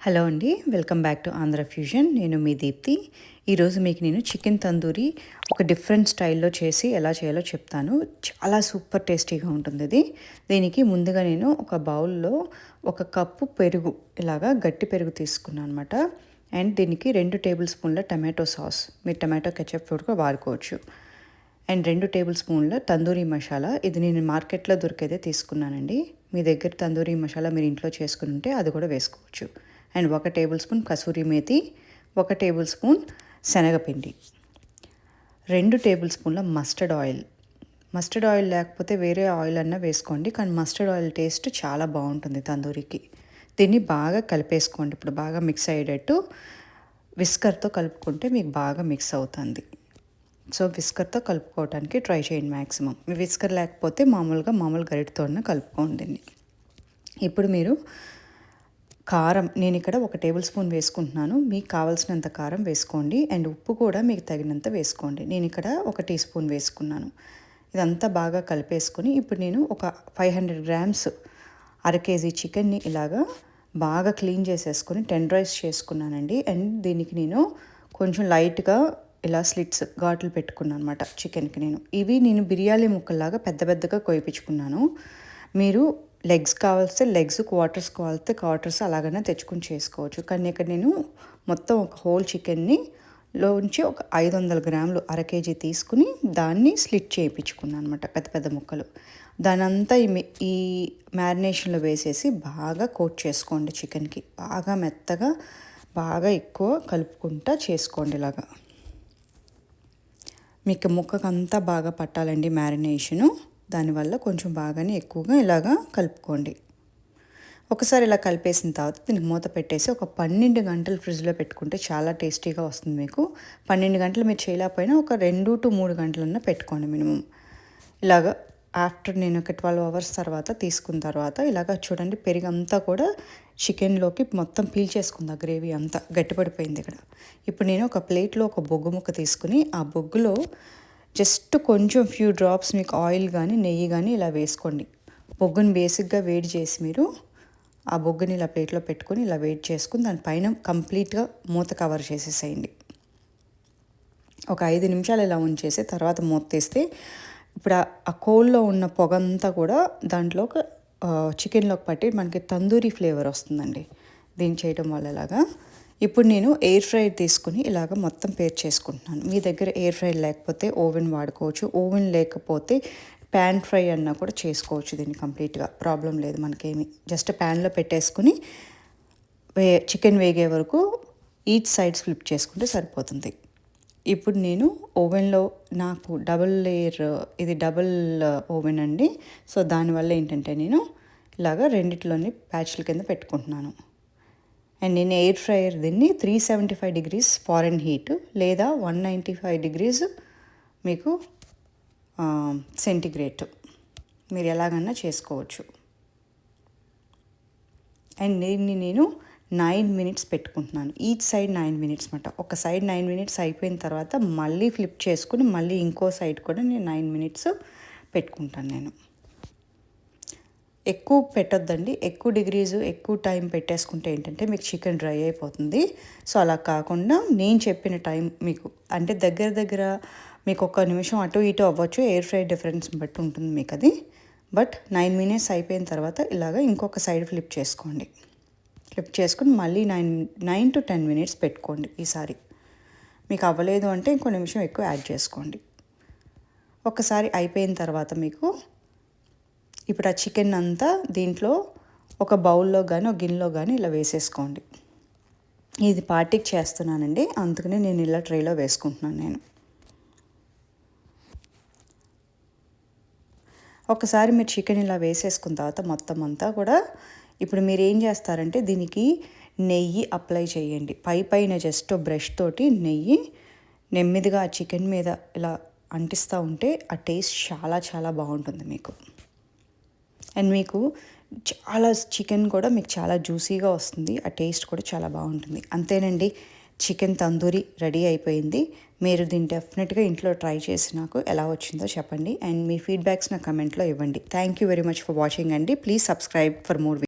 Hello అండి welcome back to Andhra fusion. నేను మీ దీప్తి. ఈరోజు మీకు నేను చికెన్ తందూరి ఒక డిఫరెంట్ స్టైల్లో చేసి ఎలా చేయాలో చెప్తాను. చాలా సూపర్ టేస్టీగా ఉంటుంది ఇది. దీనికి ముందుగా నేను ఒక బౌల్లో ఒక కప్పు పెరుగు ఇలాగా గట్టి పెరుగు తీసుకున్నాను అనమాట అండ్ దీనికి రెండు టేబుల్ స్పూన్ల టమాటో సాస్. మీరు టమాటో కెచప్ కూడా వాడుకోవచ్చు. అండ్ రెండు టేబుల్ స్పూన్ల తందూరి మసాలా. ఇది నేను మార్కెట్లో దొరికేదే తీసుకున్నానండి. మీ దగ్గర తందూరి మసాలా మీరు ఇంట్లో చేసుకుని ఉంటే అది కూడా వేసుకోవచ్చు. అండ్ ఒక టేబుల్ స్పూన్ కసూరి మేతి ఒక టేబుల్ స్పూన్ శనగపిండి. రెండు టేబుల్ స్పూన్ల మస్టర్డ్ ఆయిల్. మస్టర్డ్ ఆయిల్ లేకపోతే వేరే ఆయిల్ అన్నా వేసుకోండి కానీ మస్టర్డ్ ఆయిల్ టేస్ట్ చాలా బాగుంటుంది తందూరికి. దీన్ని బాగా కలిపేసుకోండి. ఇప్పుడు బాగా మిక్స్ అయ్యేటట్టు విస్కర్తో కలుపుకుంటే మీకు బాగా మిక్స్ అవుతుంది. సో విస్కర్తో కలుపుకోవడానికి ట్రై చేయండి మ్యాక్సిమం విస్కర్ లేకపోతే మామూలుగా మామూలు గరిటతోనే కలుపుకోండి దీన్ని. ఇప్పుడు మీరు కారం నేను ఇక్కడ ఒక టేబుల్ స్పూన్ వేసుకుంటున్నాను. మీకు కావాల్సినంత కారం వేసుకోండి. అండ్ ఉప్పు కూడా మీకు తగినంత వేసుకోండి. నేను ఇక్కడ ఒక టీ స్పూన్ వేసుకున్నాను. ఇదంతా బాగా కలిపేసుకొని ఇప్పుడు నేను ఒక ఫైవ్ హండ్రెడ్ గ్రామ్స్ అర కేజీ చికెన్ని ఇలాగా బాగా క్లీన్ చేసేసుకొని టెండరైజ్ చేసుకున్నానండి. అండ్ దీనికి నేను కొంచెం లైట్గా ఇలా స్లిట్స్ ఘాట్లు పెట్టుకున్నాను అనమాట చికెన్కి నేను. ఇవి నేను బిర్యానీ ముక్కల్లాగా పెద్ద పెద్దగా కోయిపించుకున్నాను. మీరు లెగ్స్ కావాల్స్తే లెగ్స్ క్వార్టర్స్ కావాలితే క్వార్టర్స్ అలాగనే తెచ్చుకొని చేసుకోవచ్చు. కానీ ఇక్కడ నేను మొత్తం ఒక హోల్ చికెన్ని లోంచి ఒక ఐదు వందల గ్రాములు అర కేజీ తీసుకుని దాన్ని స్లిట్ చేయించుకున్నాను అనమాట పెద్ద పెద్ద ముక్కలు. దానంతా ఈ ఈ మ్యారినేషన్లో వేసేసి బాగా కోట్ చేసుకోండి చికెన్కి. బాగా మెత్తగా బాగా ఎక్కువ కలుపుకుంటా చేసుకోండి ఇలాగా. మీకు ముక్కకంతా బాగా పట్టాలండి మ్యారినేషను. దానివల్ల కొంచెం బాగానే ఎక్కువగా ఇలాగా కలుపుకోండి. ఒకసారి ఇలా కలిపేసిన తర్వాత దీనికి మూత పెట్టేసి ఒక పన్నెండు గంటలు ఫ్రిడ్జ్లో పెట్టుకుంటే చాలా టేస్టీగా వస్తుంది మీకు. పన్నెండు గంటలు మీరు చేయలేకపోయినా ఒక రెండు టు మూడు గంటలన్నా పెట్టుకోండి మినిమం. ఇలాగ ఆఫ్టర్ నేను ఒక ట్వెల్వ్ అవర్స్ తర్వాత తీసుకున్న తర్వాత ఇలాగ చూడండి పెరిగంతా కూడా చికెన్లోకి మొత్తం పీల్ చేసుకుంది ఆ గ్రేవీ అంతా. గట్టిపడిపోయింది ఇక్కడ. ఇప్పుడు నేను ఒక ప్లేట్లో ఒక బొగ్గు ముక్క తీసుకుని ఆ బొగ్గులో జస్ట్ కొంచెం ఫ్యూ డ్రాప్స్ మీకు ఆయిల్ కానీ నెయ్యి కానీ ఇలా వేసుకోండి. బొగ్గుని బేసిక్గా వేడి చేసి మీరు ఆ బొగ్గుని ఇలా ప్లేట్లో పెట్టుకొని ఇలా వెయిట్ చేసుకుని దానిపైన కంప్లీట్గా మూత కవర్ చేసేసేయండి. ఒక ఐదు నిమిషాలు ఇలా ఉంచేసి తర్వాత మూత తీస్తే ఇప్పుడు ఆ కోల్లో ఉన్న పొగ అంతా కూడా దాంట్లో చికెన్లోకి పట్టి మనకి తందూరి ఫ్లేవర్ వస్తుందండి. దీన్ని చేయడం వల్ల ఇలాగా ఇప్పుడు నేను ఎయిర్ ఫ్రై తీసుకుని ఇలాగ మొత్తం పేర్ చేసుకుంటున్నాను. మీ దగ్గర ఎయిర్ ఫ్రైడ్ లేకపోతే ఓవెన్ వాడుకోవచ్చు. ఓవెన్ లేకపోతే ప్యాన్ ఫ్రై అన్నా కూడా చేసుకోవచ్చు దీన్ని కంప్లీట్గా ప్రాబ్లం లేదు మనకేమి. జస్ట్ ప్యాన్లో పెట్టేసుకుని వే చికెన్ వేగే వరకు ఈచ్ సైడ్స్ ఫ్లిప్ చేసుకుంటే సరిపోతుంది. ఇప్పుడు నేను ఓవెన్లో నాకు డబుల్ లేయర్ ఇది డబుల్ ఓవెన్ uh, అండి. సో దానివల్ల ఏంటంటే నేను ఇలాగ రెండిట్లోని ప్యాచ్ల కింద పెట్టుకుంటున్నాను. అండ్ నేను ఎయిర్ ఫ్రైయర్ దీన్ని three seventy five degrees Fahrenheit లేదా వన్ నైంటీ ఫైవ్ డిగ్రీస్ మీకు సెంటిగ్రేట్. మీరు ఎలాగన్నా చేసుకోవచ్చు. అండ్ దీన్ని నేను నైన్ మినిట్స్ పెట్టుకుంటున్నాను. ఈచ్ సైడ్ నైన్ మినిట్స్ అనమాట ఒక సైడ్ నైన్ మినిట్స్ అయిపోయిన తర్వాత మళ్ళీ ఫ్లిప్ చేసుకుని మళ్ళీ ఇంకో సైడ్ కూడా నేను నైన్ మినిట్స్ పెట్టుకుంటాను నేను. ఎక్కువ పెట్టొద్దండి. ఎక్కువ డిగ్రీస్ ఎక్కువ టైం పెట్టేసుకుంటే ఏంటంటే మీకు చికెన్ డ్రై అయిపోతుంది. సో అలా కాకుండా నేను చెప్పిన టైం మీకు అంటే దగ్గర దగ్గర మీకు ఒక నిమిషం అటు ఇటు అవ్వచ్చు. ఎయిర్ ఫ్రై డిఫరెన్స్ బట్టి ఉంటుంది మీకు అది బట్ నైన్ మినిట్స్ అయిపోయిన తర్వాత ఇలాగ ఇంకొక సైడ్ ఫ్లిప్ చేసుకోండి. ఫ్లిప్ చేసుకుని మళ్ళీ nine nine to ten minutes పెట్టుకోండి ఈసారి. మీకు అవ్వలేదు అంటే ఇంకో నిమిషం ఎక్కువ యాడ్ చేసుకోండి. ఒకసారి అయిపోయిన తర్వాత మీకు ఇప్పుడు ఆ చికెన్ అంతా దీంట్లో ఒక బౌల్లో కానీ ఒక గిన్నెలో కానీ ఇలా వేసేసుకోండి. ఇది పార్టీకి చేస్తున్నానండి. అందుకనే నేను ఇలా ట్రేలో వేసుకుంటున్నాను నేను. ఒకసారి మీరు చికెన్ ఇలా వేసేసుకున్న తర్వాత మొత్తం అంతా కూడా ఇప్పుడు మీరు ఏం చేస్తారంటే దీనికి నెయ్యి అప్లై చేయండి. పై పైన జస్ట్ బ్రష్ తోటి నెయ్యి నెమ్మదిగా ఆ చికెన్ మీద ఇలా అంటిస్తూ ఉంటే ఆ టేస్ట్ చాలా చాలా బాగుంటుంది మీకు. అండ్ మీకు చాలా చికెన్ కూడా మీకు చాలా జ్యూసీగా వస్తుంది. ఆ టేస్ట్ కూడా చాలా బాగుంటుంది. అంతేనండి చికెన్ తందూరి రెడీ అయిపోయింది. మీరు దీన్ని డెఫినెట్గా ఇంట్లో ట్రై చేసి నాకు ఎలా వచ్చిందో చెప్పండి. అండ్ మీ ఫీడ్బ్యాక్స్ నా కమెంట్లో ఇవ్వండి. Thank you very much for watching అండి. Please subscribe for more